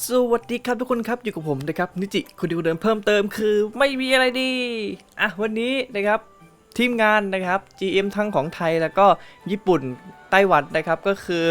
สวัสดีครับทุกคนครับอยู่กับผมนะครับนิจิคุณดิวเดิมเพิ่มเติมคือไม่มีอะไรดี อะวันนี้นะครับทีมงานนะครับ GM ทั้งของไทยแล้วก็ญี่ปุ่นไต้หวันนะครับก็คือ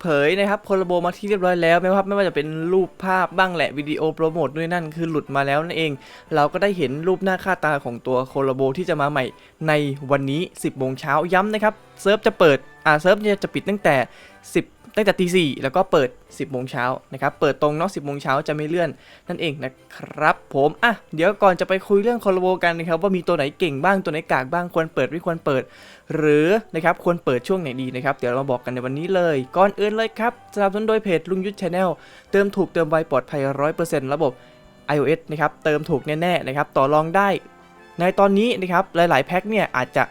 เผยนะครับโคลาโบมาที่เรียบร้อยแล้วไม่ว่าไม่ว่าจะเป็นรูปภาพบ้างแหละวิดีโอโปรโมทด้วยนั่นคือหลุดมาแล้วนั่นเอง เราก็ได้เห็นรูปหน้าค่าตาของตัวโคลาโบที่จะมาใหม่ในวันนี้ 10โมงเช้าย้ำนะครับเซิร์ฟจะเปิดอ่าเซิร์ฟนี่จะปิดตั้งแต่ 10 ตั้งแต่ตีสี่แล้วก็เปิด 10โมงเช้านะครับ เปิดตรงเนาะ10โมงเช้าจะไม่เลื่อนนั่นเองนะครับ ผมอะเดี๋ยวก่อนจะไปคุยเรื่องคอลโบกันนะครับว่ามีตัวไหนเก่งบ้างตัวไหนกากบ้างควรเปิดไม่ควรเปิด หรือนะครับควรเปิดช่วงไหนดีนะครับเดี๋ยวเรามาบอกกันในวันนี้เลย ก่อนอื่นเลยครับสนับสนุนโดยเพจลุงยุทธชาแนลเติมถูกเติมไวปลอดภัย100%ระบบ iOS นะครับเติมถูกแน่ๆนะครับต่อรองได้ ในตอนนี้นะครับหลายๆแพ็คเนี่ยอาจจะ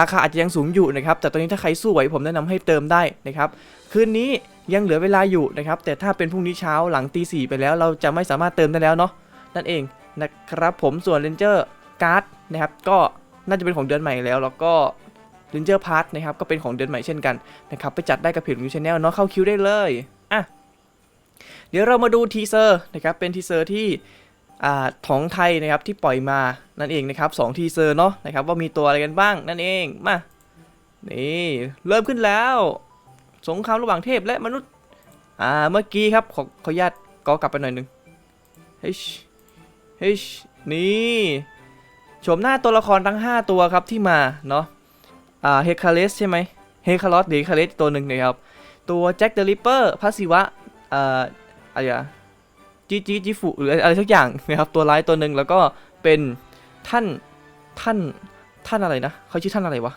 ราคาอาจจะยังสูงอยู่นะครับ แต่ตอนนี้ถ้าใครสู้ไหวผมแนะนำให้เติมได้นะครับ คืนนี้ยังเหลือเวลาอยู่นะครับ แต่ถ้าเป็นพรุ่งนี้เช้าหลังตีสี่ไปแล้ว เราจะไม่สามารถเติมได้แล้วเนาะ นั่นเองนะครับผม ส่วน Ranger Card นะครับ ก็น่าจะเป็นของเดือนใหม่แล้ว แล้วก็ Ranger Pass นะครับ ก็เป็นของเดือนใหม่เช่นกันนะครับ ไปจัดได้กับเพจวิวชาแนลเนาะ เข้าคิวได้เลย อะ เดี๋ยวเรามาดูทีเซอร์นะครับ เป็นทีเซอร์ที่ ของไทยนะครับที่ปล่อยมานั่นเองนะครับสองทีเซอร์เนาะนะครับว่ามีตัวอะไรกันบ้างนั่นเองมานี่เริ่มขึ้นแล้ว สงครามระหว่างเทพและมนุษย์อ่าเมื่อกี้ครับขอขอญาตก็กลับไปหน่อยหนึ่งเฮ้ยเฮ้ยนี่ชมหน้าตัวละครทั้ง 5 ตัวครับที่มาเนาะอ่าเฮคาเลสใช่ไหมเฮคาลอสหรือคาเลสตัวหนึ่งนะครับตัวแจ็คเดอะริปเปอร์พัสิวะอ่าอะไรอะ จีจีจิฟุหรืออะไรสักอย่างนะครับตัวร้ายตัวหนึ่งแล้วก็เป็นท่านท่านท่านอะไรนะเขาชื่อท่านอะไรวะ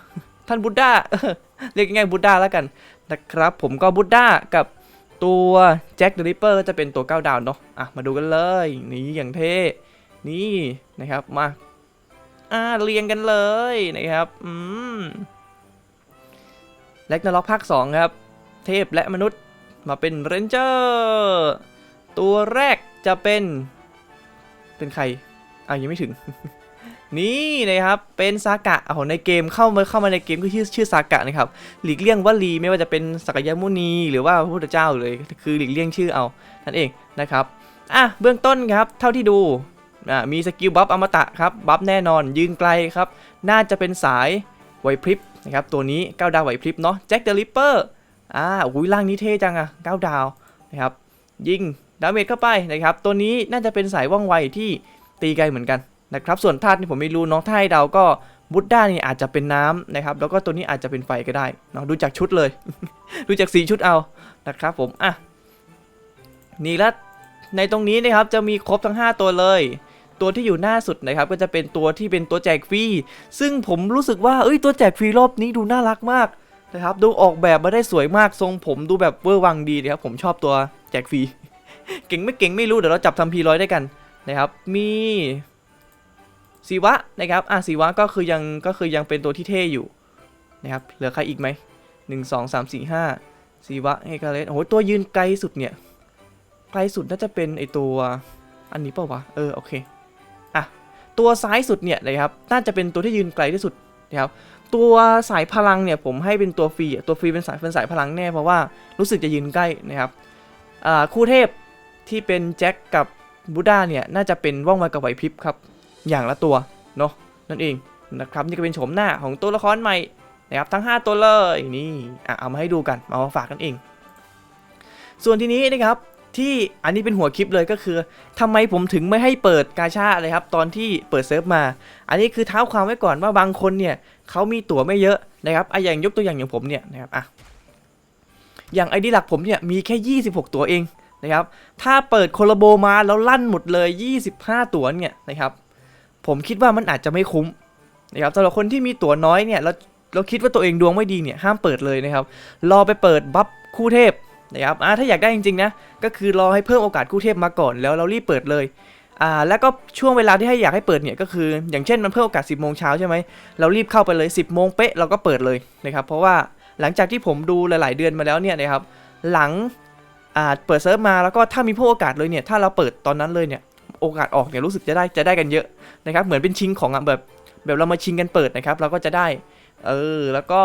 ท่านบุดดาเรียกง่ายๆบุดดาแล้วกันนะครับ ผมก็บุดด้ากับตัวแจ็คเดอะริปเปอร์ก็จะเป็นตัว9ดาวเนาะอะมาดูกันเลยนี่อย่างเท่นี่นะครับมาอ่าเรียงกันเลยนะครับอืมแล็กนาล็อกภาค2ครับ เทพและมนุษย์มาเป็นเรนเจอร์ ตัวแรกจะเป็น เป็นใครอะยังไม่ถึง นี่นะครับ เป็นซากะโอ้โหในเกมเข้ามาเข้ามาในเกมก็ชื่อชื่อซากะนะครับ หลีกเลี่ยงวลีไม่ว่าจะเป็นสักยมุนีหรือว่าพระพุทธเจ้าเลย คือหลีกเลี่ยงชื่อเอานั่นเองนะครับอะเบื้องต้นครับ เท่าที่ดูอะมีสกิลบัฟอมตะครับ บัฟแน่นอนยืนไกลครับ น่าจะเป็นสายไหวพริบนะครับตัวนี้ 9 ดาวไหวพริบเนาะแจ็คเดอะริปเปอร์อ่าอุ้ยร่างนี้เท่จังอะ9 ดาวนะครับยิง ดาเมจเข้าไปนะครับ ตัวนี้น่าจะเป็นสายว่องไวที่ตีไกลเหมือนกันนะครับ ส่วนธาตุนี่ผมไม่รู้น้องถ้าให้เดาวก็บุดด้านี่อาจจะเป็นน้ำนะครับ แล้วก็ตัวนี้อาจจะเป็นไฟก็ได้เนาะดูจากชุดเลย ดูจากสีชุดเอานะครับผมอะนี่ละในตรงนี้นะครับจะมีครบทั้ง 5 ตัวเลย ตัวที่อยู่หน้าสุดนะครับ ก็จะเป็นตัวที่เป็นตัวแจกฟรีซึ่งผมรู้สึกว่าเอ้ยตัวแจกฟรีรอบนี้ดูน่ารักมากนะครับ ดูออกแบบมาได้สวยมากทรงผมดูแบบเวอร์วังดีนะครับผมชอบตัวแจกฟรี เก่งไม่เก่งไม่รู้เดี๋ยวเราจับทำพีร้อยได้กันนะครับ มีสีวะนะครับอะสีวะก็คือยังก็คือยังเป็นตัวที่เท่อยู่นะครับเหลือใครอีกไหมหนึ่งสองสามสี่ห้าสีวะเฮกาเลสโอ้โหตัวยืนไกลสุดเนี่ยไกลสุดน่าจะเป็นไอตัวอันนี้เปล่าวะเออโอเคอะตัวซ้ายสุดเนี่ยนะครับน่าจะเป็นตัวที่ยืนไกลที่สุดนะครับตัวสายพลังเนี่ยผมให้เป็นตัวฟรีตัวฟรีเป็นสายเป็นสายพลังแน่เพราะว่ารู้สึกจะยืนใกล้นะครับอ่าคู่เทพ ที่เป็นแจ็คกับบูดาเนี่ยน่าจะเป็นว่องไวกับไหวพริบครับ อย่างละตัวเนาะนั่นเองนะครับนี่ก็เป็นโฉมหน้าของตัวละครใหม่นะครับทั้ง 5 ตัวเลยนี่อะเอามาให้ดูกันเอามาฝากกันเอง ส่วนทีนี้นะครับที่อันนี้เป็นหัวคลิปเลยก็คือทำไมผมถึงไม่ให้เปิดกาชาเลยครับ ตอนที่เปิดเซิร์ฟมา อันนี้คือเท้าความไว้ก่อนว่าบางคนเนี่ยเขามีตั๋วไม่เยอะนะครับอะอย่างยกตัวอย่างอย่างผมเนี่ยนะครับอะอย่างไอดีหลักผมเนี่ยมีแค่ 26 ตัวเอง นะครับ ถ้าเปิดโคลโบมาแล้วลั่นหมดเลย 25 ตั๋วเนี่ยนะครับ ผมคิดว่ามันอาจจะไม่คุ้มนะครับสำหรับคนที่มีตั๋วน้อยเนี่ยแล้วเราคิดว่าตัวเองดวงไม่ดีเนี่ยห้ามเปิดเลยนะครับ รอไปเปิดบัฟคู่เทพนะครับอ่าถ้าอยากได้จริงๆนะ ก็คือรอให้เพิ่มโอกาสคู่เทพมาก่อนแล้วเรารีบเปิดเลยอ่าแล้วก็ช่วงเวลาที่ให้อยากให้เปิดเนี่ยก็คือ อย่างเช่นมันเพิ่มโอกาส 10 โมงเช้าใช่ไหมเรารีบเข้าไปเลย 10 โมงเป๊ะเราก็เปิดเลยนะครับ เพราะว่าหลังจากที่ผมดูหลาย ๆ เดือนมาแล้วเนี่ยนะครับ หลัง อ่าเปิดเซิร์ฟมาแล้วก็ถ้ามีพวกโอกาสเลยเนี่ยถ้าเราเปิดตอนนั้นเลยเนี่ยโอกาสออกเนี่ยรู้สึกจะได้จะได้กันเยอะนะครับเหมือนเป็นชิงของแบบแบบเรามาชิงกันเปิดนะครับเราก็จะได้เออแล้วก็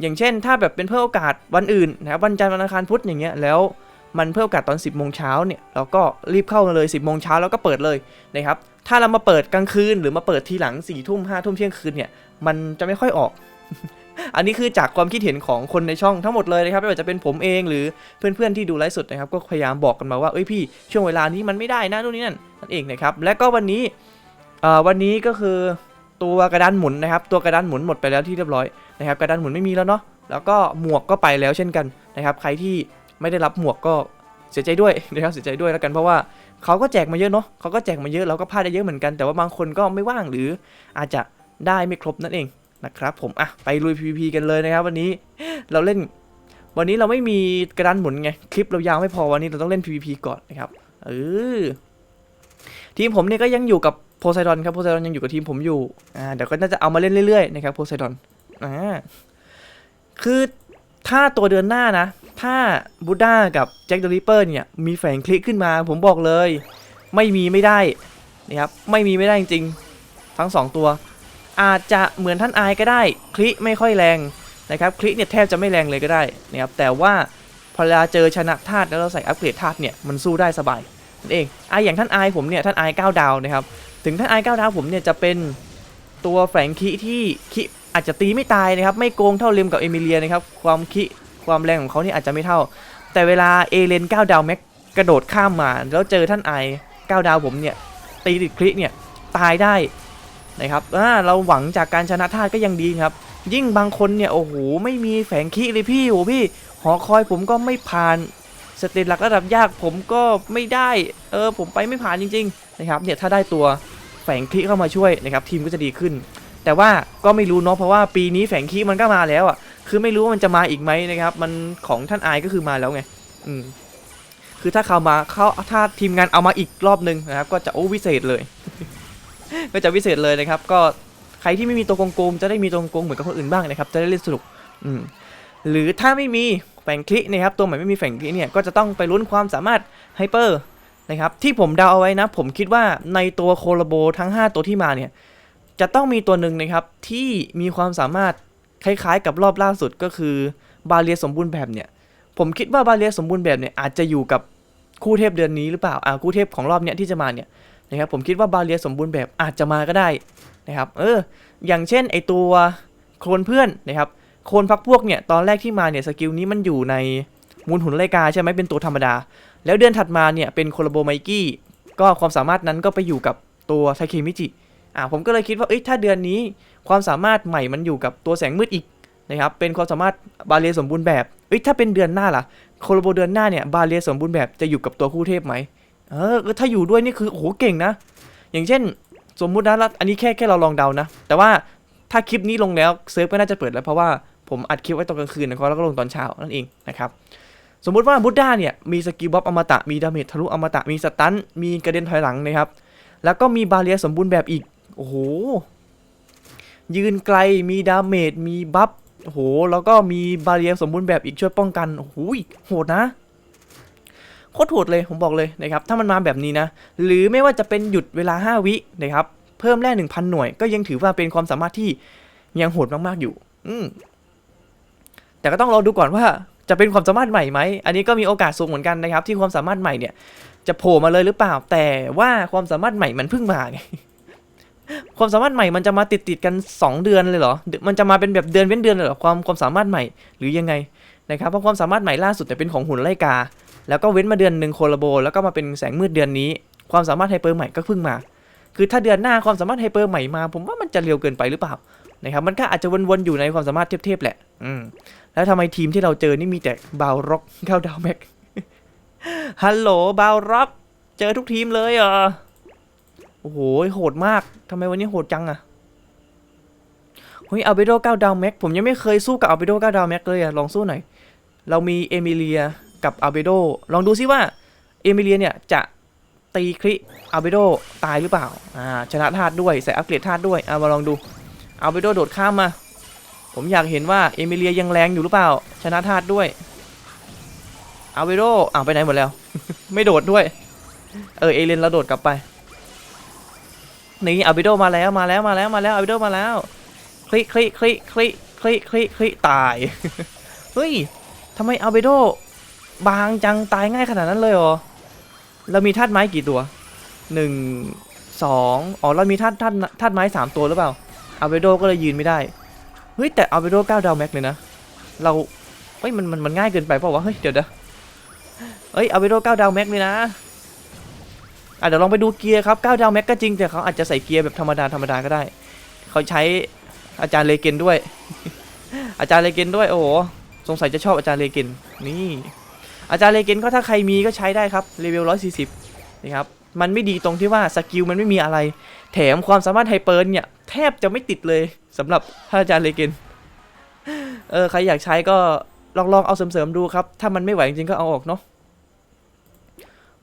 อย่างเช่น ถ้าแบบเป็นเพิ่มโอกาสวันอื่นนะครับวันจันทร์วันอังคารพุธอย่างเงี้ยแล้วมันเพื่อโอกาสตอน 10โมงเช้าเนี่ยเราก็รีบเข้ามาเลย 10โมงเช้าแล้วก็เปิดเลยนะครับถ้าเรามาเปิดกลางคืนหรือมาเปิดทีหลัง4ี่ทุ่มห้าทุ่มเที่ยงคืนเนี่ยมันจะไม่ค่อยออก อันนี้คือจากความคิดเห็นของคนในช่องทั้งหมดเลยนะครับไม่ว่าจะเป็นผมเองหรือเพื่อนๆที่ดูไลฟ์สดนะครับก็พยายามบอกกันมาว่าเอ้ยพี่ช่วงเวลานี้มันไม่ได้นะนู่นนี่นั่นนั่นเองนะครับและก็วันนี้วันนี้ก็คือตัวกระดานหมุนนะครับ ตัวกระดานหมุนหมดไปแล้วที่เรียบร้อยนะครับ กระดานหมุนไม่มีแล้วเนาะแล้วก็หมวกก็ไปแล้วเช่นกันนะครับ ใครที่ไม่ได้รับหมวกก็เสียใจด้วยนะครับเสียใจด้วยแล้วกันเพราะว่าเขาก็แจกมาเยอะเนาะเขาก็แจกมาเยอะเราก็พลาดได้เยอะเหมือนกันแต่ว่าบางคนก็ไม่ว่างหรืออาจจะได้ไม่ครบนั่นเอง นะครับผมอะไปลุย PVP กันเลยนะครับ วันนี้เราเล่นวันนี้เราไม่มีกระดานหมุนไง คลิปเรายาวไม่พอวันนี้เราต้องเล่น PVP ก่อนนะครับเออทีมผมเนี่ยก็ยังอยู่กับโพไซดอนครับโพไซดอนยังอยู่กับทีมผมอยู่อ่าเดี๋ยวก็น่าจะเอามาเล่นเรื่อยๆนะครับโพไซดอนอ่าคือถ้าตัวเดือนหน้านะ ถ้าบูด้ากับแจ็คเดอะริปเปอร์เนี่ยมีแฝงคลิกขึ้นมา ผมบอกเลย ไม่มีไม่ได้นะครับไม่มีไม่ได้จริงๆทั้งสองตัว อาจจะเหมือนท่านอายก็ได้ คลิไม่ค่อยแรงนะครับคลิเนี่ยแทบจะไม่แรงเลยก็ได้นะครับแต่ว่าพอเวลาเจอชนะธาตุแล้วเราใส่อัปเกรดธาตุเนี่ยมันสู้ได้สบายนั่นเองไออย่างท่านอายผมเนี่ยท่านอาย9ดาวนะครับถึงท่านอาย9ดาวผมเนี่ยจะเป็นตัวแฝงคิที่คิอาจจะตีไม่ตายนะครับไม่โกงเท่าเลมกับเอมิเลียนะครับความคิความแรงของเขาเนี่ยอาจจะไม่เท่า แต่เวลาเอเลน9ดาวแม็กกระโดดข้ามมา แล้วเจอท่านไอ9ดาวผมเนี่ยตีติดคลิเนี่ยตายได้ นะครับอ่าเราหวังจากการชนะท่าตุก็ยังดีครับ ยิ่งบางคนเนี่ยโอ้โหไม่มีแฝงคิเลยพี่โอ้พี่หอคอยผมก็ไม่ผ่านสเตจหลักระดับยากผมก็ไม่ได้เออผมไปไม่ผ่านจริงๆนะครับเนี่ยถ้าได้ตัวแฝงคิเข้ามาช่วยนะครับทีมก็จะดีขึ้น แต่ว่าก็ไม่รู้เนาะเพราะว่าปีนี้แฝงคิมันก็มาแล้วอะคือไม่รู้ว่ามันจะมาอีกไหมนะครับ มันของท่านอายก็คือมาแล้วไงอืมคือถ้าเขามาเขาถ้าทีมงานเอามาอีกรอบนึงนะครับ ก็จะโอ้วิเศษเลย ก็จะวิเศษเลยนะครับ ก็ใครที่ไม่มีตัวโกงๆจะได้มีตัวโกงเหมือนกับคนอื่นบ้างนะครับ จะได้เล่นสนุกอืมหรือถ้าไม่มีแฝงคลินะครับ ตัวใหม่ไม่มีแฝงคลิเนี่ย ก็จะต้องไปลุ้นความสามารถไฮเปอร์นะครับ ที่ผมเดาเอาไว้นะ ผมคิดว่าในตัวโคโลโบทั้ง 5 ตัวที่มาเนี่ย จะต้องมีตัวหนึ่งนะครับ ที่มีความสามารถคล้ายๆ กับรอบล่าสุดก็คือบาเลียสมบูรณ์แบบเนี่ย ผมคิดว่าบาเลียสมบูรณ์แบบเนี่ยอาจจะอยู่กับคู่เทพเดือนนี้หรือเปล่า อ่าคู่เทพของรอบเนี้ยที่จะมาเนี่ย นะครับผมคิดว่าบาเลียสมบูรณ์แบบอาจจะมาก็ได้นะครับเอออย่างเช่นไอตัวโคลนเพื่อนนะครับโคลนพักพวกเนี่ยตอนแรกที่มาเนี่ยสกิลนี้มันอยู่ในมูลหุ่นไรกาใช่ไหมเป็นตัวธรรมดา แล้วเดือนถัดมาเนี่ยเป็นโคลโบไมกี้ก็ความสามารถนั้นก็ไปอยู่กับตัวไทเคมิจิอ่าผมก็เลยคิดว่าเอ้ยถ้าเดือนนี้ความสามารถใหม่มันอยู่กับตัวแสงมืดอีกนะครับเป็นความสามารถบาเลียสมบูรณ์แบบเอ้ยถ้าเป็นเดือนหน้าล่ะโคโลโบเดือนหน้าเนี่ยบาเลียสมบูรณ์แบบจะอยู่กับตัวคู่เทพไหม เออถ้าอยู่ด้วยนี่คือโอ้โหเก่งนะ อย่างเช่น สมมุตินะอันนี้แค่แค่เราลองเดานะ แต่ว่าถ้าคลิปนี้ลงแล้วเซิร์ฟก็น่าจะเปิดแล้วเพราะว่าผมอัดคลิปไว้ตอนกลางคืนนะครับแล้วก็ลงตอนเช้านั่นเองนะครับสมมุติว่าบุดด้าเนี่ยมีสกิลบ๊อบอมตะมีดาเมจทะลุอมตะมีสตันมีกระเด็นถอยหลังนะครับแล้วก็มีบาเลียสมบูรณ์แบบอีกโอ้โหยืนไกลมีดาเมจมีบัฟโอ้โหแล้วก็มีบาเรียสมบูรณ์แบบอีกช่วยป้องกันโอ้โหโหดนะ โคตรโหดเลยผมบอกเลยนะครับถ้ามันมาแบบนี้นะ หรือไม่ว่าจะเป็นหยุดเวลา 5 วินะครับเพิ่มแร่1,000 หน่วย ก็ยังถือว่าเป็นความสามารถที่ยังโหดมากๆอยู่ อืมแต่ก็ต้องรอดูก่อนว่าจะเป็นความสามารถใหม่ไหม อันนี้ก็มีโอกาสสูงเหมือนกันนะครับ ที่ความสามารถใหม่เนี่ย จะโผล่มาเลยหรือเปล่า แต่ว่าความสามารถใหม่มันเพิ่งมาไงความสามารถใหม่มันจะมาติดติดกัน 2 เดือนเลยเหรอ มันจะมาเป็นแบบเดือนเว้นเดือนเลยเหรอความความสามารถใหม่หรือยังไงนะครับเพราะความสามารถใหม่ล่าสุดเนี่ยเป็นของหุ่นไล่กา แล้วก็เว้นมาเดือนหนึ่งโคลาโบ แล้วก็มาเป็นแสงมืดเดือนนี้ ความสามารถไฮเปอร์ใหม่ก็เพิ่งมา คือถ้าเดือนหน้าความสามารถไฮเปอร์ใหม่มา ผมว่ามันจะเร็วเกินไปหรือเปล่านะครับมันก็อาจจะวนๆอยู่ในความสามารถเทียบๆแหละ อืมแล้วทำไมทีมที่เราเจอนี่มีแต่บาวร็อกเข้าดาวแม็กฮัลโหลบาวร็อกเจอทุกทีมเลยเหรอโอ้โหโหดมากทำไมวันนี้โหดจังอะเฮ้ยอัลเบโด9ดาวแม็กผมยังไม่เคยสู้กับอัลเบโด9ดาวแม็กเลยอะลองสู้หน่อยเรามีเอมิเลีย กับอัลเบโดลองดูซิว่าเอมิเลียเนี่ยจะตีคริอัลเบโดตายหรือเปล่าอ่าชนะธาตุด้วยใส่อัปเกรดธาตุด้วยเอามาลองดูอัลเบโดโดดข้ามมา ผมอยากเห็นว่าเอมิเลียยังแรงอยู่หรือเปล่า ชนะธาตุด้วยอัลเบโดอ้าวไปไหนหมดแล้ว ไม่โดดด้วย เออเอเลนเราโดดกลับไปนี่อัลเบโดมาแล้วมาแล้วมาแล้วมาแล้วอัลเบโดมาแล้ว คลิคลิคลิคลิคลิคลิคลิตายเฮ้ยทำไมอัลเบโด บางจังตายง่ายขนาดนั้นเลยเหรอ เรามีธาตุไม้กี่ตัวหนึ่งสองอ๋อเรามีธาตุธาตุธาตุไม้สามตัวหรือเปล่าอาเบโดก็เลยยืนไม่ได้ เฮ้ยแต่อาเบโดเก้าดาวแม็กเลยนะ เราเฮ้ยมันมันมันง่ายเกินไปเปล่าวะ เฮ้ยเดี๋ยวเดี๋ยวเฮ้ยอาเบโดเก้าดาวแม็กเลยนะอะเดี๋ยวลองไปดูเกียร์ครับเก้าดาวแม็กก็จริงแต่เขาอาจจะใส่เกียร์แบบธรรมดาธรรมดาก็ได้ เขาใช้อาจารย์เลเกนด้วย อาจารย์เลเกนด้วย โอ้โห สงสัยจะชอบอาจารย์เลเกนนี่ อาจารย์เลเกนก็ถ้าใครมีก็ใช้ได้ครับเลเวล140นะครับมันไม่ดีตรงที่ว่าสกิลมันไม่มีอะไร แถมความสามารถไฮเปอร์เนี่ยแทบจะไม่ติดเลยสำหรับท่าอาจารย์เลเกนเออใครอยากใช้ก็ลองลองเอาเสริมๆดูครับ ถ้ามันไม่ไหวจริงๆก็เอาออกเนาะ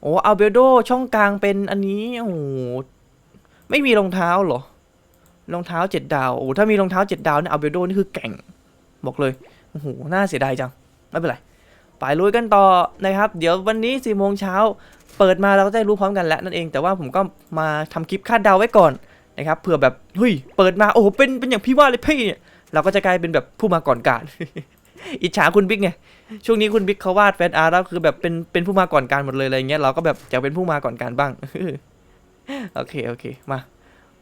โอ้อัลเบโดช่องกลางเป็นอันนี้โอ้ไม่มีรองเท้าเหรอรองเท้าเจ็ดดาวโอ้ถ้ามีรองเท้าเจ็ดดาวเนี่ยอัลเบโดนี่คือแก่ง บอกเลยโอ้โหน่าเสียดายจัง ไม่เป็นไร ไปลุยกันต่อนะครับ เดี๋ยววันนี้สี่โมงเช้าเปิดมาเราก็จะได้รู้พร้อมกันแล้วนั่นเอง แต่ว่าผมก็มาทำคลิปคาดเดาไว้ก่อนนะครับเผื่อแบบเฮ้ยเปิดมาโอ้โหเป็นเป็นอย่างพี่ว่าเลยพี่เนี่ยเราก็จะกลายเป็นแบบผู้มาก่อนการอิจฉาคุณบิ๊กไงช่วงนี้คุณบิ๊กเขาวาดแฟนอาร์ตแล้วคือแบบเป็นเป็นผู้มาก่อนการหมดเลยอะไรเงี้ยเราก็แบบอยากเป็นผู้มาก่อนการบ้างโอเคโอเคมา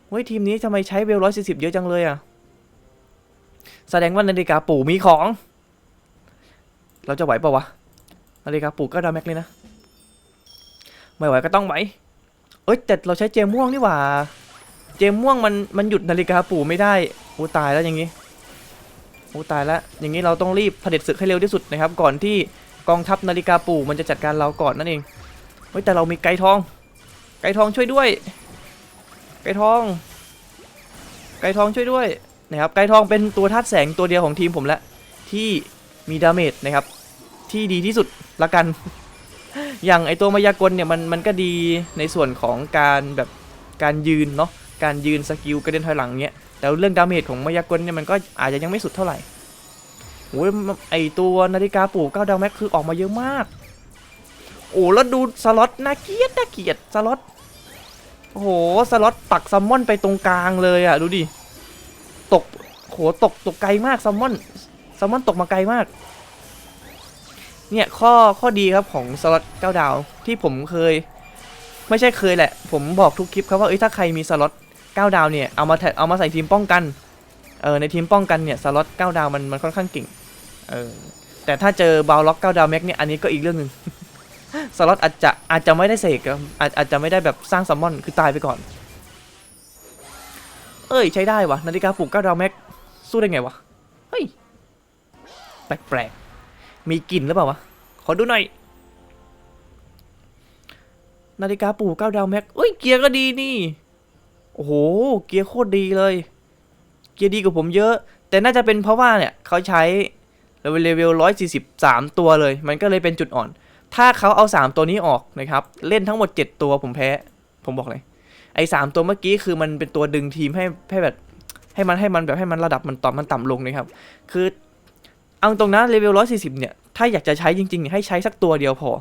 เฮ้ยทีมนี้ทำไมใช้เวลร้อยสี่สิบเยอะจังเลยอะแสดงว่านาฬิกาปู่มีของ เราจะไหวเปล่าวะนาฬิกาปู่ก็ดาแม็กเลยนะ ไม่ไหวก็ต้องไหว เอ้ยแต่เราใช้เจมม่วงนี่หว่า เจมม่วงมันมันหยุดนาฬิกาปู่ไม่ได้โอ้ตายแล้วอย่างงี้โอ้ตายแล้วอย่างงี้เราต้องรีบเผด็จศึกให้เร็วที่สุดนะครับ ก่อนที่กองทัพนาฬิกาปู่มันจะจัดการเราก่อนนั่นเองเฮ้ยแต่เรามีไก่ทอง ไก่ทองช่วยด้วย ไก่ทอง ไก่ทองช่วยด้วยนะครับไก่ทองเป็นตัวธาตุแสงตัวเดียวของทีมผมละที่มีดาเมจนะครับ ที่ดีที่สุดละกัน อย่างไอตัวมายากลเนี่ยมันมันก็ดีในส่วนของการแบบการยืนเนาะการยืนสกิลกระเด็นถอยหลังเนี้ยแต่เรื่องดาเมจของมายากลเนี่ยมันก็อาจจะยังไม่สุดเท่าไหร่โอ้ยไอตัวนาฬิกาปู่เก้าดาวแม็กคือออกมาเยอะมาก โอ้แล้วดูสล็อตน่าเกียดน่าเกียดสล็อตโอ้โหสล็อตปักซัมมอนไปตรงกลางเลยอะดูดิตกโหตกตกไกลมากซัมมอนซัมมอนตกมาไกลมาก เนี่ยข้อข้อดีครับของสล็อต9ดาวที่ผมเคย ไม่ใช่เคยแหละ ผมบอกทุกคลิปครับว่าเอ้ยถ้าใครมีสล็อต9ดาวเนี่ยเอามาแทเอามาใส่ทีมป้องกันเออในทีมป้องกันเนี่ยสล็อต9ดาวมันมันค่อนข้างเก่งเออแต่ถ้าเจอบาลล็อก9ดาวแม็กเนี่ยอันนี้ก็อีกเรื่องหนึ่งสล็อตอาจจะอาจจะไม่ได้เสกอะอาจอาจจะไม่ได้แบบสร้างซัมมอนคือตายไปก่อน เอ้ยใช้ได้วะนาฬิกาปลุกเก้าดาวแม็กสู้ได้ไงวะเฮ้ยแปลกๆ มีกลิ่นหรือเปล่าวะ ขอดูหน่อย นาฬิกาปลุกเก้าดาวแม็กเอ้ย เกียร์ก็ดีนี่ โอ้โห เกียร์โคตรดีเลย เกียร์ดีกว่าผมเยอะ แต่น่าจะเป็นเพราะว่าเนี่ยเขาใช้เลเวลร้อยสี่สิบสามตัวเลย มันก็เลยเป็นจุดอ่อน ถ้าเขาเอา3ตัวนี้ออกนะครับ เล่นทั้งหมด7ตัวผมแพ้ ผมบอกเลย ไอ้สามตัวเมื่อกี้คือมันเป็นตัวดึงทีมให้ให้แบบให้มันให้มันแบบให้มันระดับมันต่ำมันต่ำลงนะครับ คือ เอาตรงนะเลเวลร้อยสี่สิบเนี่ย ถ้าอยากจะใช้จริงๆ ให้ใช้สักตัวเดียวพอ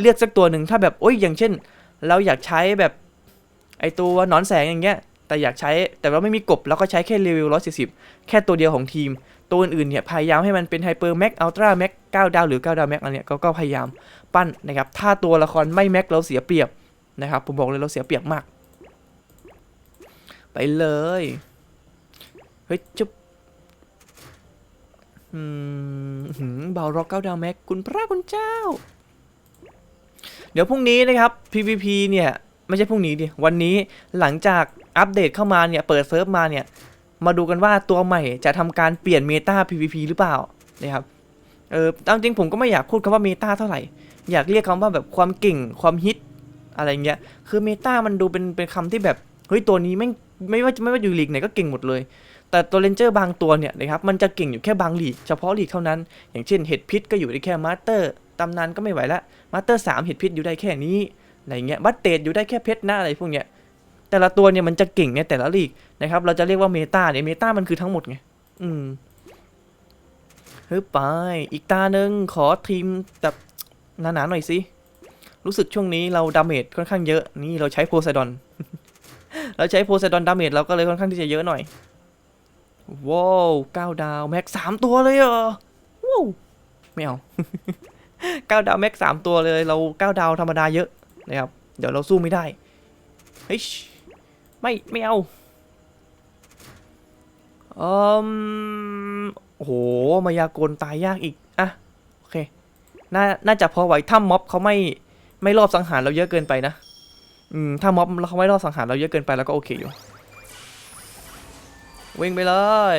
เลือกสักตัวหนึ่งถ้าแบบโอ้ยอย่างเช่น เราอยากใช้แบบไอตัวนอนแสงอย่างเงี้ย แต่อยากใช้แต่เราไม่มีกบเราก็ใช้แค่เลเวลร้อยสี่สิบแค่ตัวเดียวของทีม ตัวอื่นๆเนี่ยพยายามให้มันเป็นไฮเปอร์แม็กอัลตร้าแม็กเก้าดาวหรือเก้าดาวแม็กอะไรเนี่ยก็ก็พยายามปั้นนะครับ ถ้าตัวละครไม่แม็กเราเสียเปรียบนะครับผมบอกเลยเราเสียเปรียบมาก ไปเลยเฮ้ยจุ๊บ อืมหืมเบาร็อกเก้าดาวแม็กคุณพระคุณเจ้า เดี๋ยวพรุ่งนี้นะครับ PVP เนี่ย ไม่ใช่พรุ่งนี้ดิ วันนี้หลังจากอัปเดตเข้ามาเนี่ย เปิดเซิร์ฟมาเนี่ย มาดูกันว่าตัวใหม่จะทำการเปลี่ยนเมตา PVP หรือเปล่านะครับ เออตามจริงผมก็ไม่อยากพูดคำว่าเมตาเท่าไหร่ อยากเรียกคำว่าแบบความเก่งความฮิตอะไรเงี้ย คือเมตามันดูเป็นเป็นคำที่แบบ เฮ้ยตัวนี้ไม่ไม่ว่าไม่ว่าอยู่ลีกไหนก็เก่งหมดเลย แต่ตัวเลนเจอร์บางตัวเนี่ยนะครับมันจะเก่งอยู่แค่บางลีกเฉพาะลีกเท่านั้น อย่างเช่นเห็ดพิษก็อยู่ได้แค่มาสเตอร์ตำนานก็ไม่ไหวละมาสเตอร์สามเห็ดพิษอยู่ได้แค่นี้อะไรเงี้ยบัตเตดอยู่ได้แค่เพชรหน้าอะไรพวกเนี้ยแต่ละตัวเนี่ยมันจะเก่งในแต่ละลีกนะครับเราจะเรียกว่าเมตาเนี่ยเมตามันคือทั้งหมดไงอืมเฮ้ยไป อีกตาหนึ่งขอทีมแบบหนาๆหน่อยสิ รู้สึกช่วงนี้เราดาเมจค่อนข้างเยอะ นี่เราใช้โพไซดอน เราใช้โพไซดอนดาเมจเราก็เลยค่อนข้างที่จะเยอะหน่อย ว้าวเก้าดาวแม็กสามตัวเลยเหรอว้าวไม่เอาเก้าดาวแม็กสามตัวเลยเราเก้าดาวธรรมดาเยอะนะครับเดี๋ยวเราสู้ไม่ได้เฮ้ยไม่ไม่เอาเอมโอ้โหมายากลตายยากอีกอะโอเคน่าน่าจะพอไหวถ้าม็อบเขาไม่ไม่รอบสังหารเราเยอะเกินไปนะอืมถ้าม็อบเขาไม่รอบสังหารเราเยอะเกินไปแล้วก็โอเคอยู่ วิ่งไปเลย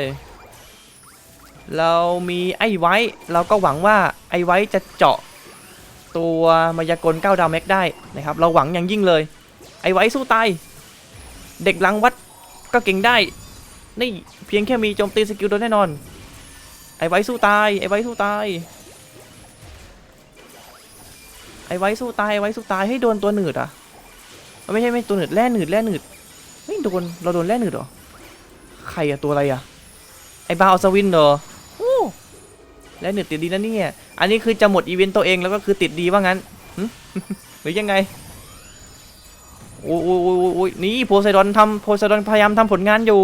เรามีไอ้ไว้ เราก็หวังว่าไอ้ไว้จะเจาะตัวมายากล9ดาวแม็กได้นะครับ เราหวังอย่างยิ่งเลย ไอ้ไว้สู้ตาย เด็กหลังวัดก็เก่งได้ นี่เพียงแค่มีโจมตีสกิลโดนแน่นอน ไอ้ไว้สู้ตาย ไอ้ไว้สู้ตาย ไอ้ไว้สู้ตาย ไอ้ไว้สู้ตายให้โดนตัวหนืดอะ ไม่ใช่ไม่ตัวหนืดแร่หนืดแร่หนืดไม่โดน เราโดนแร่หนืดเหรอ ใครอะตัวอะไรอะไอ้บาวสวินเหรอโอ้และหนึดติดดีนะเนี่ยอันนี้คือจะหมดอีเวนต์ตัวเองแล้วก็คือติดดีว่างั้นหรือยังไงโอ้ยโอ้ยโอ้ยนี่โพไซดอนทำโพไซดอนพยายามทำผลงานอยู่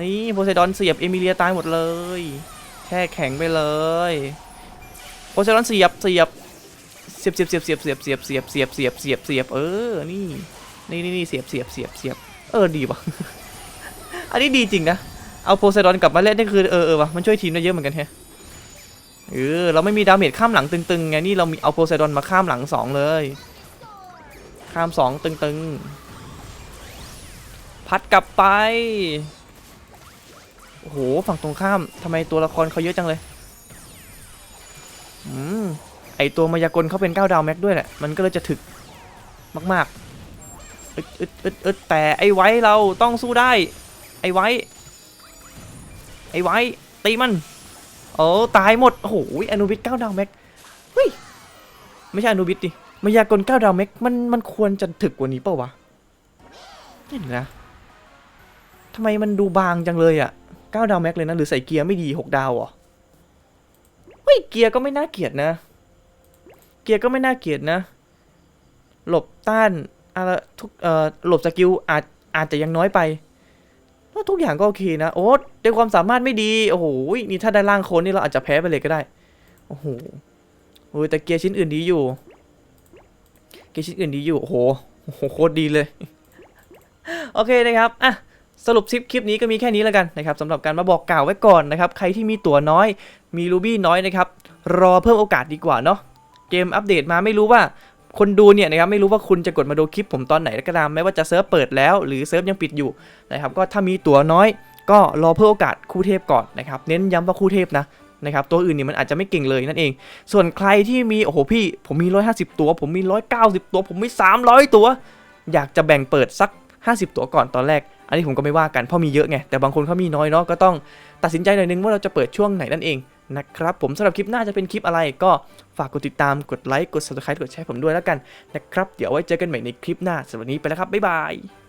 นี่โพไซดอนเสียบเอมิเลียตายหมดเลย แช่แข็งไปเลยโพไซดอนเสียบเสียบเสียบเสียบเสียบเสียบเสียบเสียบเสียบเสียบเสียบเสียบเสียบเออนี่นี่นี่เสียบเสียบเสียบเสียบเออดีว่ะ อันนี้ดีจริงนะ เอาโพไซดอนกลับมาเล่นนี่คือเออเออวะมันช่วยทีมได้เยอะเหมือนกันแฮะเออเราไม่มีดาเมจข้ามหลังตึงๆไงนี่เรามีเอาโพไซดอนมาข้ามหลังสองเลย ข้ามสองตึงๆ พัดกลับไปโอ้โหฝั่งตรงข้ามทำไมตัวละครเขาเยอะจังเลยอืมไอตัวมายากลเขาเป็น9ดาวแม็กด้วยแหละมันก็เลยจะถึกมากๆอึดอึดอึดอึดแต่ไอไว้เราต้องสู้ได้ ไอไว้ ไอไว้ ตีมัน โอ้ตายหมด โอ้โหอนุบิทเก้าดาวแม็กเฮ้ย ไม่ใช่อนุบิทดิมายากลเก้าดาวแม็กมันมันควรจะถึกกว่านี้เปล่าวะนี่นะทำไมมันดูบางจังเลยอะเก้าดาวแม็กเลยนะ หรือใส่เกียร์ไม่ดีหกดาวเหรอเฮ้ยเกียร์ก็ไม่น่าเกลียดนะ เกียร์ก็ไม่น่าเกลียดนะ หลบต้านอะไรทุกเอ่อหลบสกิลอาจอาจจะยังน้อยไป ว่าทุกอย่างก็โอเคนะ โอ้ด้วยความสามารถไม่ดี โอ้โห นี่ถ้าได้ล่างโคนนี่เราอาจจะแพ้ไปเลยก็ได้ โอ้โหโอ้ยแต่เกียร์ชิ้นอื่นดีอยู่ เกียร์ชิ้นอื่นดีอยู่ โอ้โห โอ้โห โคตรดีเลย โอเคนะครับ อะ สรุปคลิปคลิปนี้ก็มีแค่นี้แล้วกันนะครับสำหรับการมาบอกกล่าวไว้ก่อนนะครับ ใครที่มีตั๋วน้อย มีรูบี้น้อยนะครับ รอเพิ่มโอกาสดีกว่าเนาะ เกมอัปเดตมาไม่รู้ว่า คนดูเนี่ยนะครับไม่รู้ว่าคุณจะกดมาดูคลิปผมตอนไหนก็ตามไม่ว่าจะเซิร์ฟเปิดแล้วหรือเซิร์ฟยังปิดอยู่นะครับก็ถ้ามีตั๋วน้อย ก็รอเพิ่มโอกาสคู่เทพก่อนนะครับเน้นย้ำว่าคู่เทพนะนะครับตัวอื่นเนี่ยมันอาจจะไม่เก่งเลยนั่นเอง ส่วนใครที่มีโอ้โหพี่ผมมี 150 ตัว ผมมี 190 ตัว ผมมี 300 ตัว อยากจะแบ่งเปิดสัก 50 ตัวก่อนตอนแรก อันนี้ผมก็ไม่ว่ากันเพราะมีเยอะไงแต่บางคนเขามีน้อยเนาะก็ต้องตัดสินใจหน่อยนึงว่าเราจะเปิดช่วงไหนนั่นเองนะครับผมสำหรับคลิปหน้าจะเป็นคลิปอะไรก็ฝากกดติดตามกดไลค์กด subscribe กดแชร์ผมด้วยแล้วกันนะครับ เดี๋ยวไว้เจอกันใหม่ในคลิปหน้าสำหรับวันนี้ไปแล้วครับบ๊ายบาย